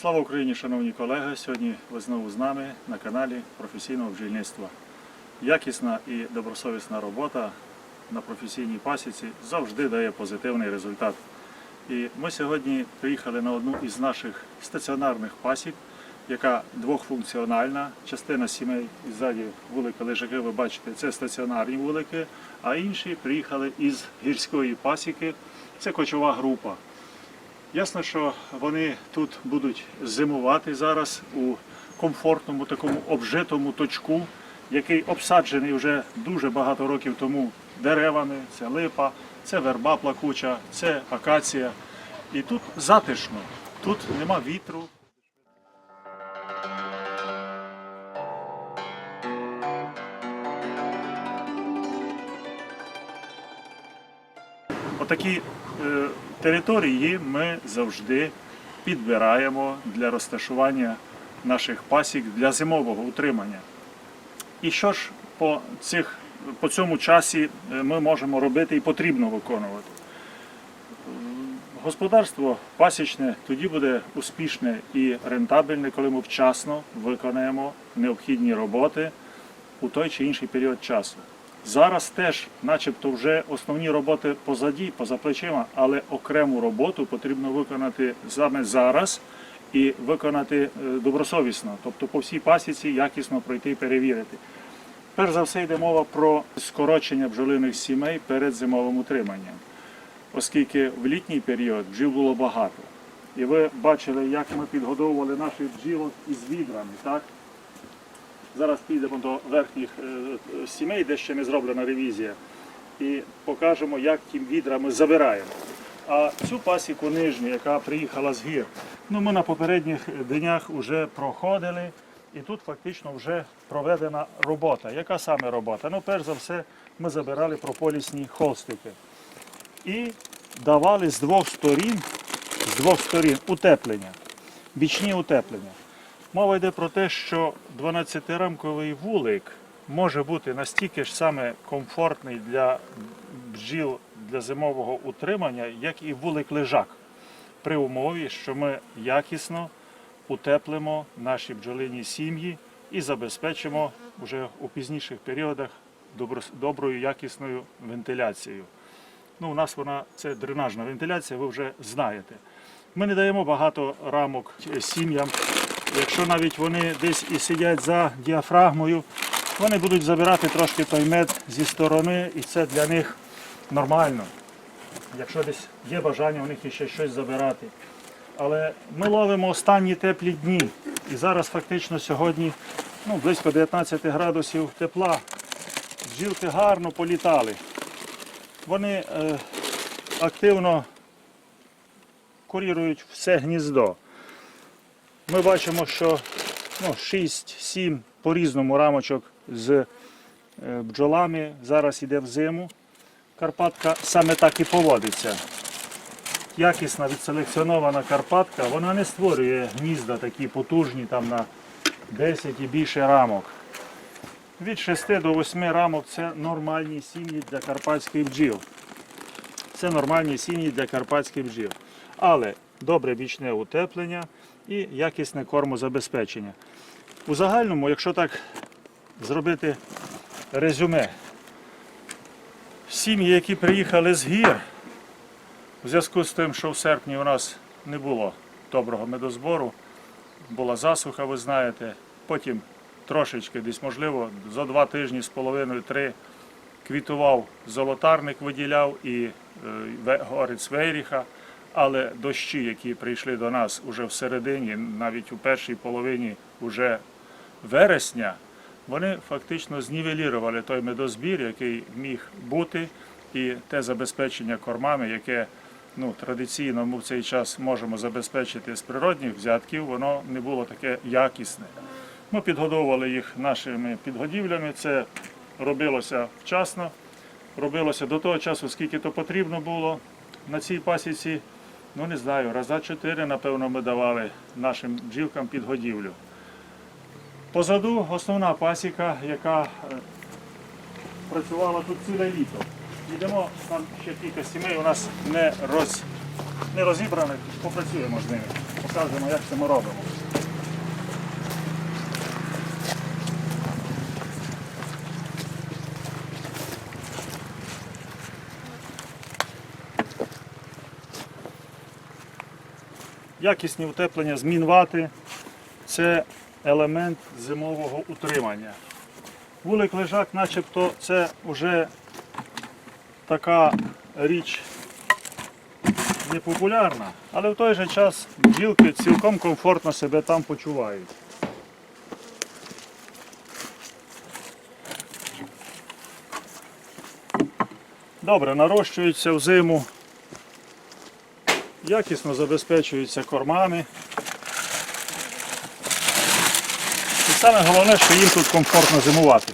Слава Україні, шановні колеги! Сьогодні ви знову з нами на каналі професійного бджільництва. Якісна і добросовісна робота на професійній пасіці завжди дає позитивний результат. І ми сьогодні приїхали на одну із наших стаціонарних пасік, яка двохфункціональна. Частина сімей ззаді вулика лежаки, ви бачите, це стаціонарні вулики, а інші приїхали із гірської пасіки. Це кочова група. Ясно, що вони тут будуть зимувати зараз у комфортному такому обжитому точку, який обсаджений вже дуже багато років тому деревами. Це липа, це верба плакуча, це акація. І тут затишно, тут нема вітру. Отакі е, території ми завжди підбираємо для розташування наших пасік для зимового утримання. І що ж по, цих, по цьому часі е, ми можемо робити і потрібно виконувати? Господарство пасічне тоді буде успішне і рентабельне, коли ми вчасно виконаємо необхідні роботи у той чи інший період часу. Зараз теж, начебто, вже основні роботи позаді, поза плечима, але окрему роботу потрібно виконати саме зараз і виконати е, добросовісно, тобто по всій пасіці якісно пройти і перевірити. Перш за все йде мова про скорочення бджолиних сімей перед зимовим утриманням, оскільки в літній період бджіл було багато. І ви бачили, як ми підгодовували наших бджілок із відрами. так? Зараз підемо до верхніх е, сімей, де ще не зроблена ревізія, і покажемо, як ті відра ми забираємо. А цю пасіку нижню, яка приїхала з гір, ну ми на попередніх днях вже проходили, і тут фактично вже проведена робота. Яка саме робота? Ну, перш за все, ми забирали прополісні холстики і давали з двох сторін, з двох сторін утеплення, бічні утеплення. Мова йде про те, що 12-рамковий вулик може бути настільки ж саме комфортний для бджіл для зимового утримання, як і вулик лежак, при умові, що ми якісно утеплимо наші бджолині сім'ї і забезпечимо вже у пізніших періодах добро- доброю якісною вентиляцією. Ну, у нас вона це дренажна вентиляція, ви вже знаєте. Ми не даємо багато рамок сім'ям. Якщо навіть вони десь і сидять за діафрагмою, вони будуть забирати трошки той мед зі сторони, і це для них нормально. Якщо десь є бажання у них іще щось забирати. Але ми ловимо останні теплі дні. І зараз фактично сьогодні ну, близько 19 градусів тепла. Бджілки гарно політали. Вони е, активно курірують все гніздо. Ми бачимо, що ну, 6-7 по-різному рамочок з е, бджолами зараз йде в зиму. Карпатка саме так і поводиться. Якісна відселекціонована Карпатка, вона не створює гнізда такі потужні там на 10 і більше рамок. Від 6 до 8 рамок це нормальні сім'ї для карпатських бджіл. Це нормальні сім'ї для карпатських бджіл. Але добре бічне утеплення і якісне кормозабезпечення. У загальному, якщо так зробити резюме, сім'ї, які приїхали з гір, у зв'язку з тим, що в серпні у нас не було доброго медозбору, була засуха, ви знаєте, потім трошечки десь, можливо, за два тижні з половиною три квітував золотарник, виділяв і е, горець Вейріха, але дощі, які прийшли до нас уже в середині, навіть у першій половині уже вересня, вони фактично знівелірували той медозбір, який міг бути, і те забезпечення кормами, яке ну, традиційно ми в цей час можемо забезпечити з природних взятків, воно не було таке якісне. Ми підгодовували їх нашими підгодівлями. Це робилося вчасно, робилося до того часу, скільки то потрібно було. На цій пасіці, ну не знаю, раза чотири, напевно, ми давали нашим бджілкам підгодівлю. Позаду основна пасіка, яка е, працювала тут ціле літо. Йдемо, там ще кілька сімей у нас не, роз, не розібраних, попрацюємо з ними. покажемо, як це ми робимо. Якісні утеплення змін вати це елемент зимового утримання. Вулик лежак, начебто, це вже така річ непопулярна, але в той же час бджілки цілком комфортно себе там почувають. Добре, нарощуються взиму, якісно забезпечуються кормами. І саме головне, що їм тут комфортно зимувати.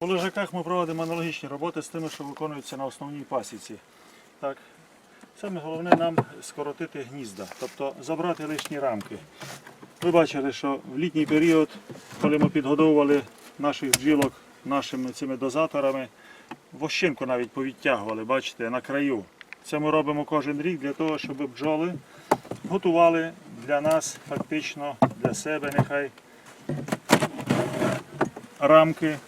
У лежаках ми проводимо аналогічні роботи з тими, що виконуються на основній пасіці. Так. Саме головне нам скоротити гнізда, тобто забрати лишні рамки. Ви бачили, що в літній період, коли ми підгодовували наших бджілок нашими цими дозаторами, вощинку навіть повідтягували, бачите, на краю. Це ми робимо кожен рік для того, щоб бджоли готували для нас фактично, для себе нехай рамки,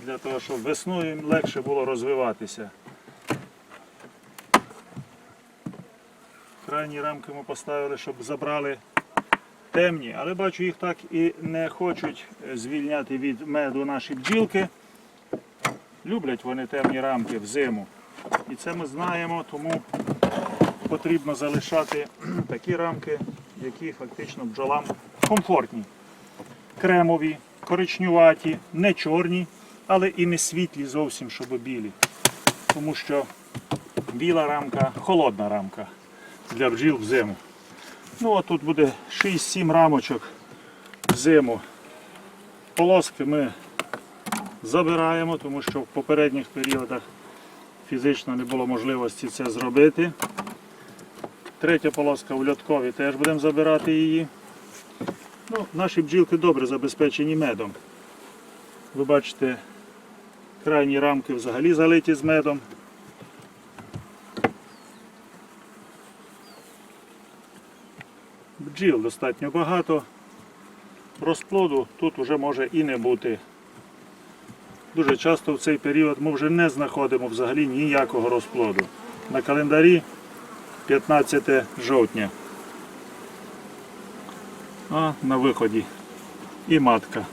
для того, щоб весною їм легше було розвиватися. Крайні рамки ми поставили, щоб забрали темні, але бачу, їх так і не хочуть звільняти від меду наші бджілки. Люблять вони темні рамки взиму. І це ми знаємо, тому потрібно залишати такі рамки, які фактично бджолам комфортні. Кремові, коричнюваті, не чорні, але і не світлі зовсім, щоб білі. Тому що біла рамка холодна рамка для бджіл взиму. Ну, а тут буде 6-7 рамочок взиму. Полоски ми забираємо, тому що в попередніх періодах фізично не було можливості це зробити. Третя полоска в льоткові теж будемо забирати її. Ну, Наші бджілки добре забезпечені медом. Ви бачите, крайні рамки взагалі залиті з медом. Бджіл достатньо багато. Розплоду тут вже може і не бути. Дуже часто в цей період ми вже не знаходимо взагалі ніякого розплоду. На календарі 15 жовтня. А на виході і матка.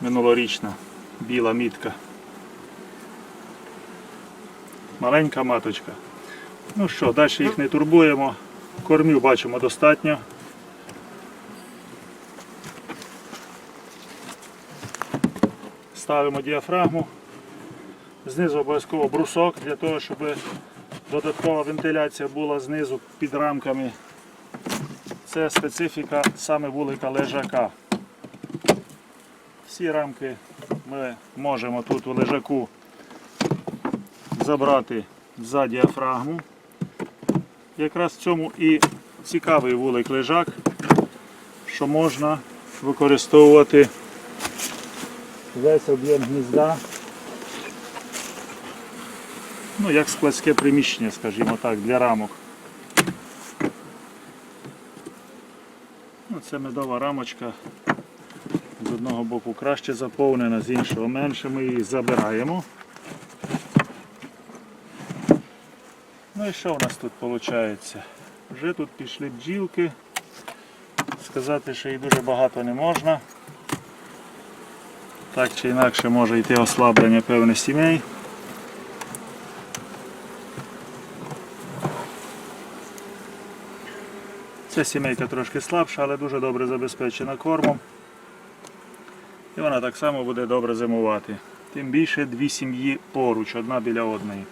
Минулорічна, біла мітка. Маленька маточка. Ну що, далі їх не турбуємо. Кормів бачимо достатньо. Ставимо діафрагму. Знизу обов'язково брусок для того, щоб додаткова вентиляція була знизу під рамками. Це специфіка саме вулика лежака. Всі рамки ми можемо тут у лежаку забрати за діафрагму. Якраз в цьому і цікавий вулик лежак, що можна використовувати весь об'єм гнізда. Ну, як складське приміщення, скажімо так, для рамок. Ну, це медова рамочка. З одного боку краще заповнена, з іншого менше. Ми її забираємо. Ну і що в нас тут виходить? Вже тут пішли бджілки. Сказати, що їх дуже багато не можна. Так чи інакше може йти ослаблення певних сімей. Ця сімейка трошки слабша, але дуже добре забезпечена кормом. І вона так само буде добре зимувати. Тим більше дві сім'ї поруч, одна біля одної.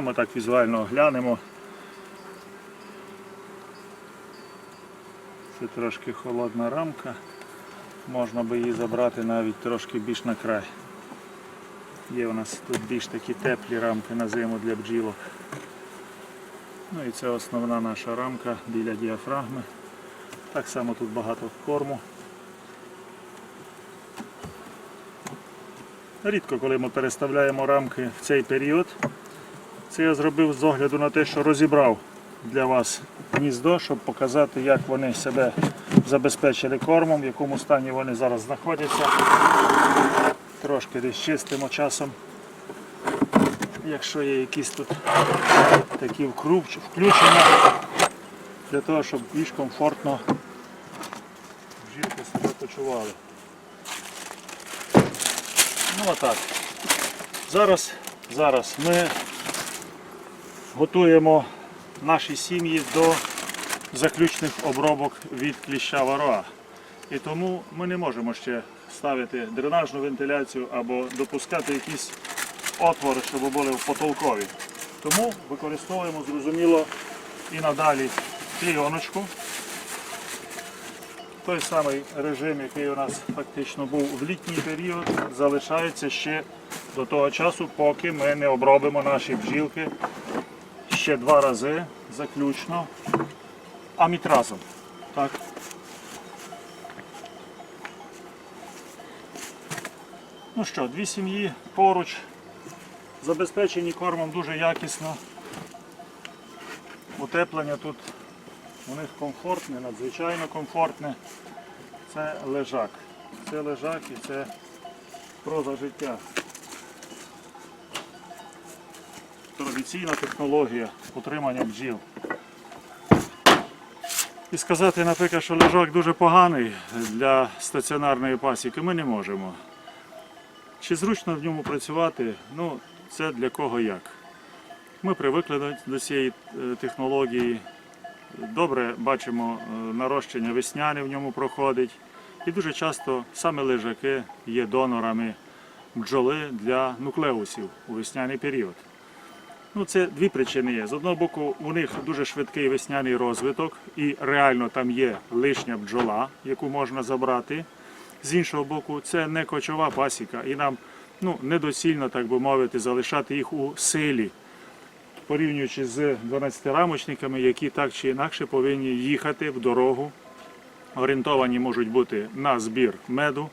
Ми так візуально оглянемо. Це трошки холодна рамка. Можна би її забрати навіть трошки більш на край. Є у нас тут більш такі теплі рамки на зиму для бджілок. Ну і це основна наша рамка біля діафрагми. Так само тут багато корму. Рідко, коли ми переставляємо рамки в цей період. Це я зробив з огляду на те, що розібрав для вас гніздо, щоб показати, як вони себе забезпечили кормом, в якому стані вони зараз знаходяться. Трошки десь чистимо часом. Якщо є якісь тут такі включення, для того, щоб більш комфортно жінки себе почували. Ну отак. Зараз, зараз ми готуємо наші сім'ї до заключних обробок від кліща вароа. І тому ми не можемо ще ставити дренажну вентиляцію або допускати якісь отвори, щоб були потолкові. Тому використовуємо зрозуміло і надалі клійоночку. Той самий режим, який у нас фактично був в літній період, залишається ще до того часу, поки ми не обробимо наші бджілки ще два рази заключно амітразом. Так. Ну що, дві сім'ї поруч, забезпечені кормом дуже якісно. Утеплення тут у них комфортне, надзвичайно комфортне. Це лежак. Це лежак і це проза життя. Традиційна технологія утримання бджіл. І сказати, наприклад, що лежак дуже поганий для стаціонарної пасіки, ми не можемо. Чи зручно в ньому працювати, ну, це для кого як. Ми привикли до- цієї е, технології. Добре бачимо е, нарощення весняне в ньому проходить. І дуже часто саме лежаки є донорами бджоли для нуклеусів у весняний період. Ну, це дві причини є. З одного боку, у них дуже швидкий весняний розвиток, і реально там є лишня бджола, яку можна забрати. З іншого боку, це не кочова пасіка, і нам ну, недоцільно, так би мовити, залишати їх у силі, порівнюючи з 12-рамочниками, які так чи інакше повинні їхати в дорогу. Орієнтовані можуть бути на збір меду,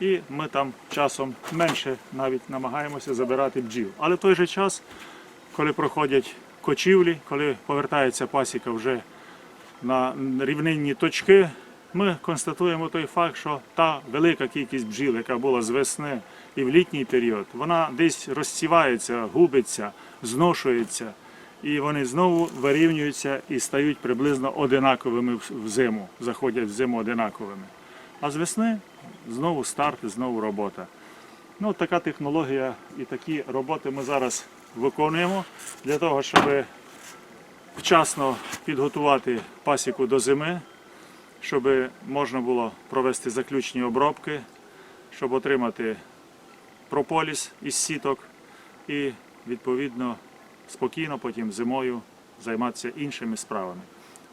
і ми там часом менше навіть намагаємося забирати бджіл. Але в той же час коли проходять кочівлі, коли повертається пасіка вже на рівнинні точки, ми констатуємо той факт, що та велика кількість бджіл, яка була з весни і в літній період, вона десь розсівається, губиться, зношується, і вони знову вирівнюються і стають приблизно одинаковими в- зиму, заходять в зиму одинаковими. А з весни знову старт, знову робота. Ну, така технологія і такі роботи ми зараз виконуємо для того, щоб вчасно підготувати пасіку до зими, щоб можна було провести заключні обробки, щоб отримати прополіс із сіток і відповідно спокійно потім зимою займатися іншими справами.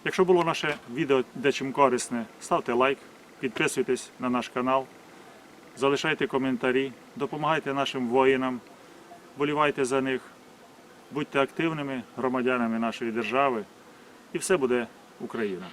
Якщо було наше відео дечим корисне, ставте лайк, підписуйтесь на наш канал. Залишайте коментарі, допомагайте нашим воїнам, болівайте за них, будьте активними громадянами нашої держави, і все буде Україна.